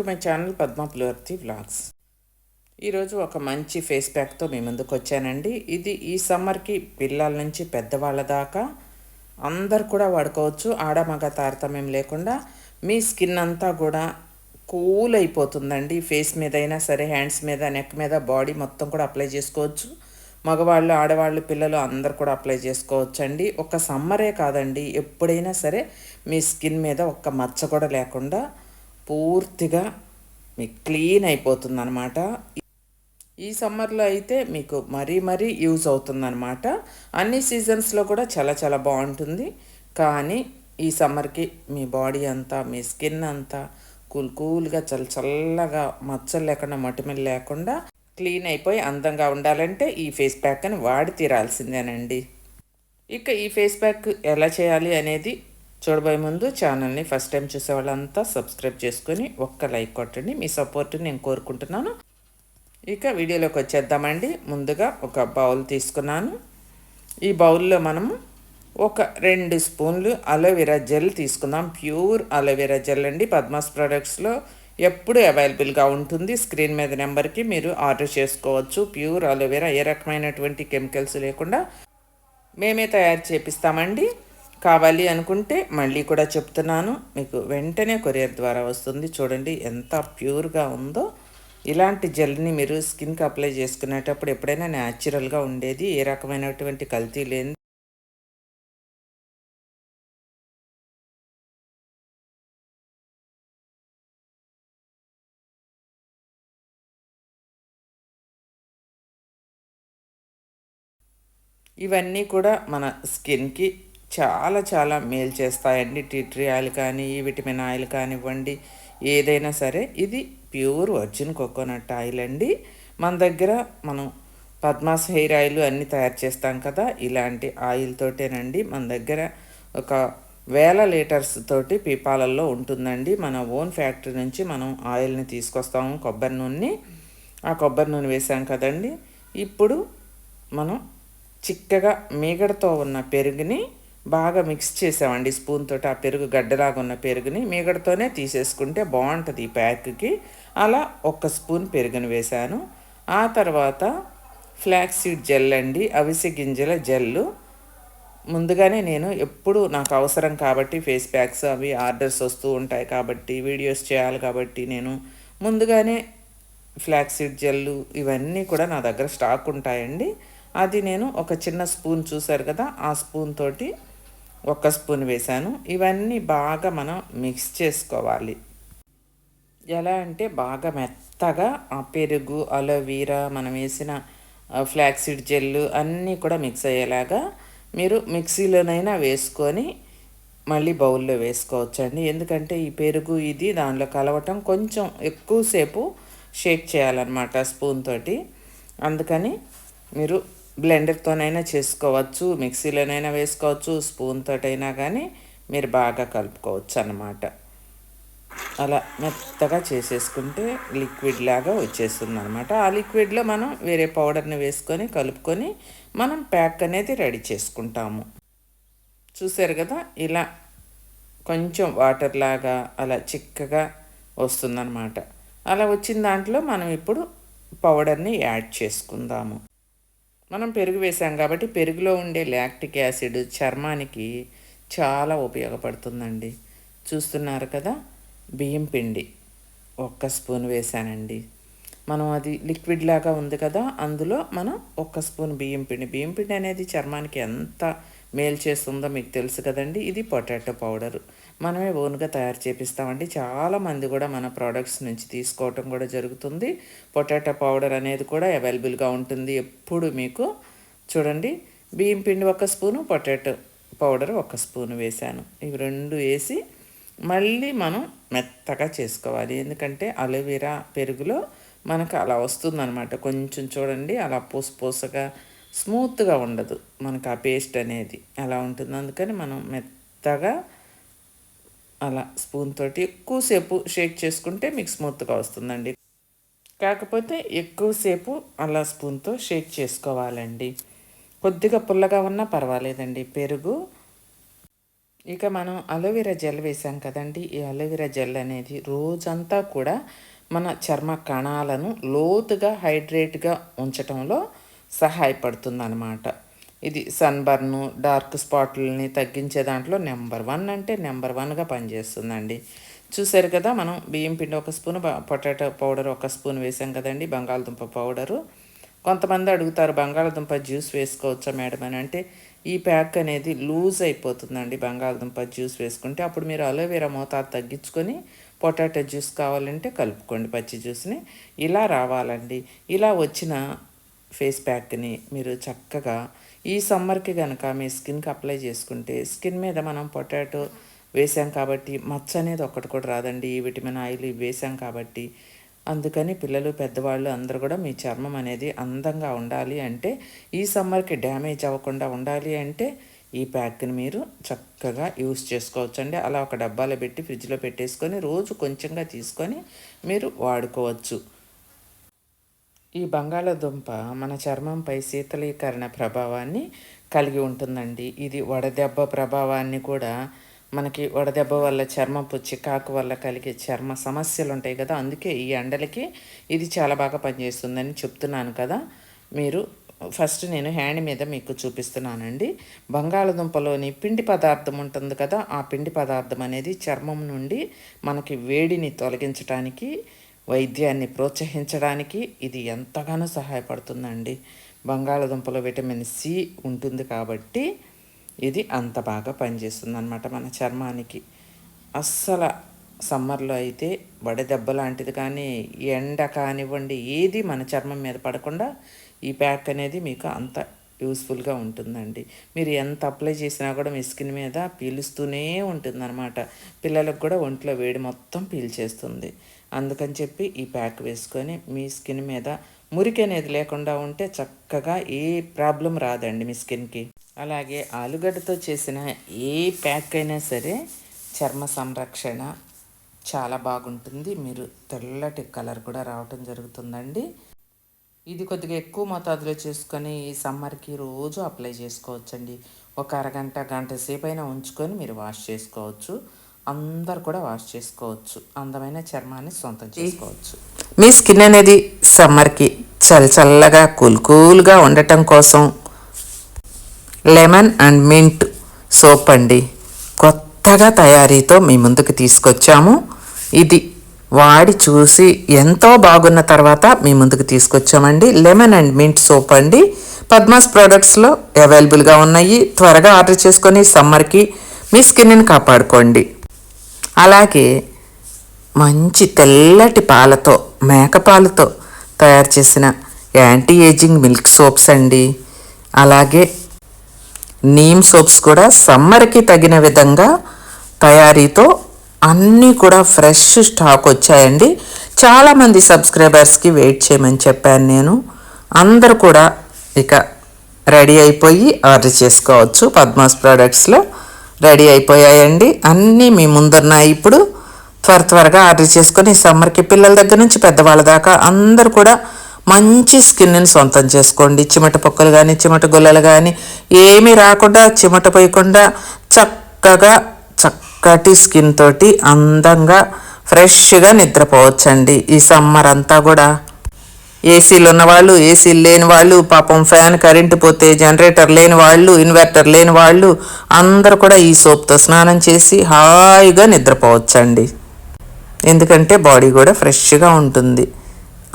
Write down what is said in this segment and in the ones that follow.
To my channel Padmapulavarthi vlogs. ఈరోజు ఒక మంచి ఫేస్ ప్యాక్తో మీ ముందుకు వచ్చానండి. ఇది ఈ సమ్మర్కి పిల్లల నుంచి పెద్దవాళ్ళ దాకా అందరు కూడా వాడుకోవచ్చు. ఆడమగ తారతమ్యం లేకుండా మీ స్కిన్ అంతా కూడా కూల్ అయిపోతుందండి. ఫేస్ మీద అయినా సరే హ్యాండ్స్ మీద నెక్ మీద బాడీ మొత్తం కూడా అప్లై చేసుకోవచ్చు. మగవాళ్ళు ఆడవాళ్ళు పిల్లలు అందరు కూడా అప్లై చేసుకోవచ్చు అండి ఒక సమ్మరే కాదండి. ఎప్పుడైనా సరే మీ స్కిన్ మీద ఒక్క మచ్చ కూడా లేకుండా పూర్తిగా మీకు క్లీన్ అయిపోతుంది అనమాట ఈ సమ్మర్లో అయితే మీకు మరీ మరీ యూజ్ అవుతుందన్నమాట. అన్ని సీజన్స్లో కూడా చాలా చాలా బాగుంటుంది. కానీ ఈ సమ్మర్కి మీ బాడీ అంతా మీ స్కిన్ అంతా కూల్ కూల్గా చల్ల చల్లగా మచ్చలు లేకుండా మటిమలు లేకుండా క్లీన్ అయిపోయి అందంగా ఉండాలంటే ఈ ఫేస్ ప్యాక్ని వాడి తీరాల్సిందేనండి. ఇక ఈ ఫేస్ ప్యాక్ ఎలా చేయాలి అనేది చూడబోయే ముందు ఛానల్ని ఫస్ట్ టైం చూసే వాళ్ళంతా సబ్స్క్రైబ్ చేసుకొని ఒక్క లైక్ కొట్టండి. మీ సపోర్ట్ నేను కోరుకుంటున్నాను. ఇక వీడియోలోకి వచ్చేద్దామండి. ముందుగా ఒక బౌల్ తీసుకున్నాను. ఈ బౌల్లో మనము ఒక రెండు స్పూన్లు అలోవెరా జెల్ తీసుకుందాం. ప్యూర్ అలోవెరా జెల్ అండి. పద్మాస్ ప్రొడక్ట్స్లో ఎప్పుడు అవైలబుల్గా ఉంటుంది. స్క్రీన్ మీద నెంబర్కి మీరు ఆర్డర్ చేసుకోవచ్చు. ప్యూర్ అలోవెరా ఏ రకమైనటువంటి కెమికల్స్ లేకుండా మేమే తయారు చేపిస్తామండి. కావాలి అనుకుంటే మళ్ళీ కూడా చెప్తున్నాను. మీకు వెంటనే కొరియర్ ద్వారా వస్తుంది. చూడండి ఎంత ప్యూర్గా ఉందో. ఇలాంటి జెల్ని మీరు స్కిన్కి అప్లై చేసుకునేటప్పుడు ఎప్పుడైనా న్యాచురల్గా ఉండేది ఏ రకమైనటువంటి కల్తీ లేని ఇవన్నీ కూడా మన స్కిన్కి చాలా చాలా మేలు చేస్తాయండి. టీ ట్రీ ఆయిల్ కానీ విటమిన్ ఆయిల్ కానివ్వండి ఏదైనా సరే. ఇది ప్యూర్ వర్జిన్ కోకోనట్ ఆయిల్ అండి. మన దగ్గర మనం పద్మాస్ హెయిర్ ఆయిల్ అన్నీ తయారు చేస్తాం కదా. ఇలాంటి ఆయిల్ తోటేనండి. మన దగ్గర ఒక వేల లీటర్స్ తోటి పీపాలల్లో ఉంటుందండి. మన ఓన్ ఫ్యాక్టరీ నుంచి మనం ఆయిల్ని తీసుకొస్తాము కొబ్బరి నూనెని. ఆ కొబ్బరి నూనె వేసాం కదండి. ఇప్పుడు మనం చిక్కగా మీగడతో ఉన్న పెరుగుని బాగా మిక్స్ చేసామండి స్పూన్ తోటి ఆ పెరుగు గడ్డలాగా ఉన్న పెరుగుని మీగడతోనే తీసేసుకుంటే బాగుంటుంది ఈ ప్యాక్కి అలా ఒక్క స్పూన్ పెరుగుని వేశాను ఆ తర్వాత ఫ్లాక్స్ సీడ్ జెల్ అండి అవిసె గింజల జెల్లు ముందుగానే నేను ఎప్పుడు నాకు అవసరం కాబట్టి ఫేస్ ప్యాక్స్ అవి ఆర్డర్స్ వస్తూ ఉంటాయి కాబట్టి వీడియోస్ చేయాలి కాబట్టి నేను ముందుగానే ఫ్లాక్స్ సీడ్ జెల్లు ఇవన్నీ కూడా నా దగ్గర స్టాక్ ఉంటాయండి. అది నేను ఒక చిన్న స్పూన్ చూసారు కదా ఆ స్పూన్ తోటి ఒక స్పూన్ వేసాను ఇవన్నీ బాగా మనం మిక్స్ చేసుకోవాలి. ఎలా అంటే బాగా మెత్తగా ఆ పెరుగు అలోవీరా మనం వేసిన ఫ్లాక్సీడ్ జెల్లు అన్నీ కూడా మిక్స్ అయ్యేలాగా మీరు మిక్సీలోనైనా వేసుకొని మళ్ళీ బౌల్లో వేసుకోవచ్చండి. ఎందుకంటే ఈ పెరుగు ఇది దానిలో కలవటం కొంచెం ఎక్కువసేపు షేక్ చేయాలన్నమాట స్పూన్ తోటి. అందుకని మీరు బ్లెండర్తోనైనా చేసుకోవచ్చు మిక్సీలోనైనా వేసుకోవచ్చు స్పూన్ తోటైనా కానీ మీరు బాగా కలుపుకోవచ్చు అన్నమాట అలా మెత్తగా చేసేసుకుంటే లిక్విడ్ లాగా వచ్చేస్తుంది అనమాట ఆ లిక్విడ్లో మనం వేరే పౌడర్ని వేసుకొని కలుపుకొని మనం ప్యాక్ అనేది రెడీ చేసుకుంటాము. చూసారు కదా ఇలా కొంచెం వాటర్ లాగా అలా చిక్కగా వస్తుందన్నమాట. అలా వచ్చిన దాంట్లో మనం ఇప్పుడు పౌడర్ని యాడ్ చేసుకుందాము. మనం పెరుగు వేసాం కాబట్టి పెరుగులో ఉండే లాక్టిక్ యాసిడ్ చర్మానికి చాలా ఉపయోగపడుతుందండి. చూస్తున్నారు కదా? బియ్యం పిండి ఒక్క స్పూన్ వేసానండి. మనం అది లిక్విడ్ లాగా ఉంది కదా? అందులో మనం ఒక్క స్పూన్ బియ్యం పిండి. బియ్యం పిండి అనేది చర్మానికి ఎంత మేలు చేస్తుందో మీకు తెలుసు కదండి. ఇది పొటాటో పౌడరు. మనమే ఓన్గా తయారు చేపిస్తామండి. చాలామంది కూడా మన ప్రోడక్ట్స్ నుంచి తీసుకోవటం కూడా జరుగుతుంది. పొటాటో పౌడర్ అనేది కూడా అవైలబుల్గా ఉంటుంది ఎప్పుడు మీకు. చూడండి బియ్యం పిండి ఒక స్పూను పొటాటో పౌడర్ ఒక స్పూను వేసాను ఇవి రెండు వేసి మళ్ళీ మనం మెత్తగా చేసుకోవాలి. ఎందుకంటే అలోవెరా పెరుగులో మనకు అలా వస్తుందన్నమాట. కొంచెం చూడండి అలా పూస పూసగా స్మూత్గా ఉండదు. మనకు ఆ పేస్ట్ అనేది అలా ఉంటుంది. అందుకని మనం మెత్తగా అలా స్పూన్ తోటి ఎక్కువసేపు షేక్ చేసుకుంటే మీకు స్మూత్గా వస్తుందండి. కాకపోతే ఎక్కువసేపు అలా స్పూన్తో షేక్ చేసుకోవాలండి. కొద్దిగా పుల్లగా ఉన్నా పర్వాలేదండి. పెరుగు. ఇక మనం అలోవెరా జెల్ వేసాం కదండి. ఈ అలోవెరా జెల్ అనేది రోజంతా కూడా మన చర్మ కణాలను లోతుగా హైడ్రేట్గా ఉంచటంలో సహాయపడుతుంది అన్నమాట ఇది సన్బర్ను డార్క్ స్పాట్లని తగ్గించే దాంట్లో నెంబర్ వన్ అంటే నెంబర్ వన్గా పనిచేస్తుందండి. చూసారు కదా మనం బియ్యం పిండి ఒక స్పూన్ పొటాటో పౌడర్ ఒక స్పూన్ వేసాం కదండి బంగాళదుంప పౌడరు. కొంతమంది అడుగుతారు బంగాళదుంప జ్యూస్ వేసుకోవచ్చా మేడం అని అంటే ఈ ప్యాక్ అనేది లూజ్ అయిపోతుందండి బంగాళదుంప జ్యూస్ వేసుకుంటే. అప్పుడు మీరు అలోవెరా మోతాదు తగ్గించుకొని పొటాటో జ్యూస్ కావాలంటే కలుపుకోండి పచ్చి జ్యూస్ని. ఇలా రావాలండి. ఇలా వచ్చిన ఫేస్ ప్యాక్ని మీరు చక్కగా ఈ సమ్మర్కి కనుక మీ స్కిన్కి అప్లై చేసుకుంటే స్కిన్ మీద మనం పొటాటో వేసాం కాబట్టి మచ్చ అనేది ఒక్కటి కూడా రాదండి. ఈ విటమిన్ ఆయిల్ వేసాం కాబట్టి అందుకని పిల్లలు పెద్దవాళ్ళు అందరూ కూడా మీ చర్మం అనేది అందంగా ఉండాలి అంటే ఈ సమ్మర్కి డ్యామేజ్ అవ్వకుండా ఉండాలి అంటే ఈ ప్యాక్ని మీరు చక్కగా యూస్ చేసుకోవచ్చండి. అలా ఒక డబ్బాలో పెట్టి ఫ్రిడ్జ్లో పెట్టేసుకొని రోజు కొంచెంగా తీసుకొని మీరు వాడుకోవచ్చు. ఈ బంగాళదుంప మన చర్మంపై శీతలీకరణ ప్రభావాన్ని కలిగి ఉంటుందండి. ఇది వడదెబ్బ ప్రభావాన్ని కూడా మనకి వడదెబ్బ వల్ల చర్మపు చికాకు వల్ల కలిగే చర్మ సమస్యలు ఉంటాయి కదా అందుకే ఈ ఎండలకి ఇది చాలా బాగా పనిచేస్తుందని చెప్తున్నాను కదా. మీరు ఫస్ట్ నేను హ్యాండ్ మీద మీకు చూపిస్తున్నానండి. బంగాళదుంపలోని పిండి పదార్థం ఉంటుంది కదా ఆ పిండి పదార్థం అనేది చర్మం నుండి మనకి వేడిని తొలగించడానికి వైద్యాన్ని ప్రోత్సహించడానికి ఇది ఎంతగానో సహాయపడుతుందండి. బంగాళదుంపలో విటమిన్ సి ఉంటుంది కాబట్టి ఇది అంత బాగా పనిచేస్తుంది అనమాట మన చర్మానికి. అస్సలు సమ్మర్లో అయితే వడదెబ్బ లాంటిది కానీ ఎండ కానివ్వండి ఏది మన చర్మం మీద పడకుండా ఈ ప్యాక్ అనేది మీకు అంత యూస్ఫుల్గా ఉంటుందండి. మీరు ఎంత అప్లై చేసినా కూడా మీ స్కిన్ మీద పీలుస్తూనే ఉంటుందన్నమాట. పిల్లలకు కూడా ఒంట్లో వేడి మొత్తం పీల్చేస్తుంది. అందుకని చెప్పి ఈ ప్యాక్ వేసుకొని మీ స్కిన్ మీద మురికి అనేది లేకుండా ఉంటే చక్కగా ఏ ప్రాబ్లం రాదండి మీ స్కిన్కి. అలాగే ఆలుగడ్డతో చేసిన ఏ ప్యాక్ అయినా సరే చర్మ సంరక్షణ చాలా బాగుంటుంది. మీరు తెల్లటి కలర్ కూడా రావటం జరుగుతుందండి. ఇది కొద్దిగా ఎక్కువ మోతాదులో చేసుకొని ఈ సమ్మర్కి రోజు అప్లై చేసుకోవచ్చండి. ఒక అరగంట గంట సేపు అయినా ఉంచుకొని మీరు వాష్ చేసుకోవచ్చు. అందరు కూడా వాష్ చేసుకోవచ్చు. అందమైన చర్మాన్ని సొంతం చేసుకోవచ్చు. మీ స్కిన్ అనేది సమ్మర్కి చల్ల చల్లగా కూల్ కూల్గా ఉండటం కోసం లెమన్ అండ్ మింట్ సోప్ అండి. కొత్తగా తయారీతో మీ ముందుకు తీసుకొచ్చాము. ఇది వాడి చూసి ఎంతో బాగున్న తర్వాత మీ ముందుకు తీసుకొచ్చామండి. లెమన్ అండ్ మింట్ సోప్ అండి. పద్మాస్ ప్రోడక్ట్స్లో అవైలబుల్గా ఉన్నాయి. త్వరగా ఆర్డర్ చేసుకొని సమ్మర్కి మీ స్కిన్ని కాపాడుకోండి. అలాగే మంచి తెల్లటి పాలతో మేకపాలతో తయారు చేసిన యాంటీ ఏజింగ్ మిల్క్ సోప్స్ అండి. అలాగే నీమ్ సోప్స్ కూడా సమ్మర్కి తగిన విధంగా తయారీతో అన్నీ కూడా ఫ్రెష్ స్టాక్ వచ్చాయండి. చాలామంది సబ్స్క్రైబర్స్కి వెయిట్ చేయమని చెప్పాను నేను. అందరు కూడా ఇక రెడీ అయిపోయి ఆర్డర్ చేసుకోవచ్చు పద్మాస్ ప్రోడక్ట్స్లో. రెడీ అయిపోయాయండి. అన్నీ మీ ముందున్నాయి ఇప్పుడు త్వర త్వరగా ఆర్డర్ చేసుకొని సమ్మర్కి పిల్లల దగ్గర నుంచి పెద్దవాళ్ళ దాకా అందరూ కూడా మంచి స్కిన్ని సొంతం చేసుకోండి. చిమట పొక్కలు కానీ చిమట గుల్లలు కానీ ఏమీ రాకుండా చిమట పోయకుండా చక్కగా చక్కటి స్కిన్ తోటి అందంగా ఫ్రెష్గా నిద్రపోవచ్చండి ఈ సమ్మర్ అంతా కూడా. ఏసీలు ఉన్న వాళ్ళు ఏసీలు లేని వాళ్ళు పాపం ఫ్యాన్ కరెంటు పోతే జనరేటర్ లేని వాళ్ళు ఇన్వర్టర్ లేని వాళ్ళు అందరూ కూడా ఈ సోప్తో స్నానం చేసి హాయిగా నిద్రపోవచ్చండి. ఎందుకంటే బాడీ కూడా ఫ్రెష్గా ఉంటుంది.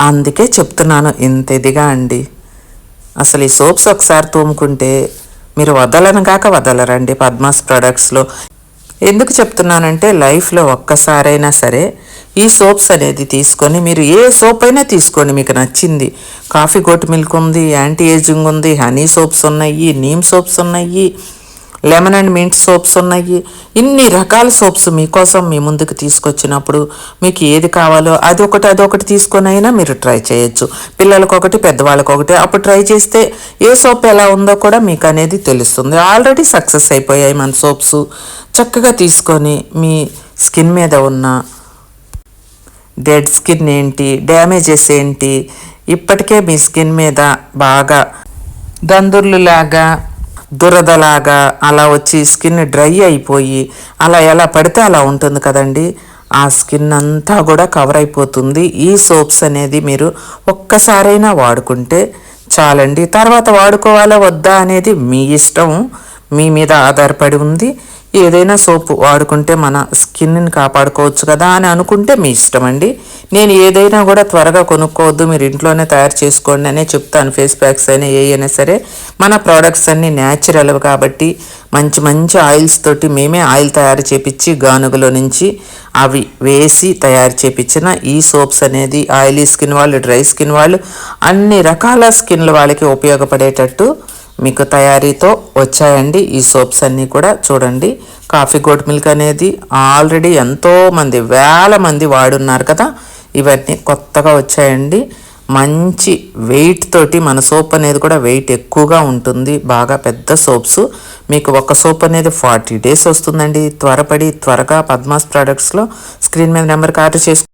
అందుకే చెప్తున్నాను ఇంత ఇదిగా అండి. అసలు ఈ సోప్స్ ఒకసారి తోముకుంటే మీరు వదలను కాక వదలరండి పద్మాస్ ప్రొడక్ట్స్లో. ఎందుకు చెప్తున్నానంటే లైఫ్లో ఒక్కసారైనా సరే ఈ సోప్స్ అనేది తీసుకొని మీరు ఏ సోప్ అయినా తీసుకోండి మీకు నచ్చింది. కాఫీ గోట్ మిల్క్ ఉంది యాంటీ ఏజింగ్ ఉంది హనీ సోప్స్ ఉన్నాయి నీమ్ సోప్స్ ఉన్నాయి లెమన్ అండ్ మింట్ సోప్స్ ఉన్నాయి. ఇన్ని రకాల సోప్స్ మీకోసం మీ ముందుకు తీసుకొచ్చినప్పుడు మీకు ఏది కావాలో అది ఒకటి అదొకటి తీసుకొని అయినా మీరు ట్రై చేయొచ్చు. పిల్లలకు ఒకటి పెద్దవాళ్ళకి ఒకటి. అప్పుడు ట్రై చేస్తే ఏ సోప్ ఎలా ఉందో కూడా మీకు అనేది తెలుస్తుంది. ఆల్రెడీ సక్సెస్ అయిపోయాయి మన సోప్స్. చక్కగా తీసుకొని మీ స్కిన్ మీద ఉన్న డెడ్ స్కిన్ ఏంటి డ్యామేజెస్ ఏంటి ఇప్పటికే మీ స్కిన్ మీద బాగా దందుర్లు లాగా దురదలాగా అలా వచ్చి స్కిన్ డ్రై అయిపోయి అలా ఎలా పడితే అలా ఉంటుంది కదండి. ఆ స్కిన్ అంతా కూడా కవర్ అయిపోతుంది. ఈ సోప్స్ అనేది మీరు ఒక్కసారైనా వాడుకుంటే చాలండి. తర్వాత వాడుకోవాలా వద్దా అనేది మీ ఇష్టం. మీ మీద ఆధారపడి ఉంది. ఏదైనా సోపు వాడుకుంటే మన స్కిన్ని కాపాడుకోవచ్చు కదా అని అనుకుంటే మీ ఇష్టం అండి. నేను ఏదైనా కూడా త్వరగా కొనుక్కోవద్దు మీరు ఇంట్లోనే తయారు చేసుకోండి అనే చెప్తాను. ఫేస్ ప్యాక్స్ అయినా ఏ అయినా సరే మన ప్రోడక్ట్స్ అన్నీ న్యాచురల్ కాబట్టి మంచి మంచి ఆయిల్స్ తోటి మేమే ఆయిల్ తయారు చేపించి గానుగలో నుంచి అవి వేసి తయారు చేపించిన ఈ సోప్స్ అనేది ఆయిలీ స్కిన్ వాళ్ళు డ్రై స్కిన్ వాళ్ళు అన్ని రకాల స్కిన్ల వాళ్ళకి ఉపయోగపడేటట్టు మీకు తయారీతో వచ్చాయండి. ఈ సోప్స్ అన్నీ కూడా చూడండి. కాఫీ గోట్ మిల్క్ అనేది ఆల్రెడీ ఎంతోమంది వేల మంది వాడున్నారు కదా. ఇవన్నీ కొత్తగా వచ్చాయండి. మంచి వెయిట్ తోటి మన సోప్ అనేది కూడా వెయిట్ ఎక్కువగా ఉంటుంది. బాగా పెద్ద సోప్స్. మీకు ఒక సోప్ అనేది ఫార్టీ డేస్ వస్తుందండి. త్వరపడి త్వరగా పద్మాస్ ప్రోడక్ట్స్లో స్క్రీన్ మీద నెంబర్కి ఆర్డర్ చేసుకు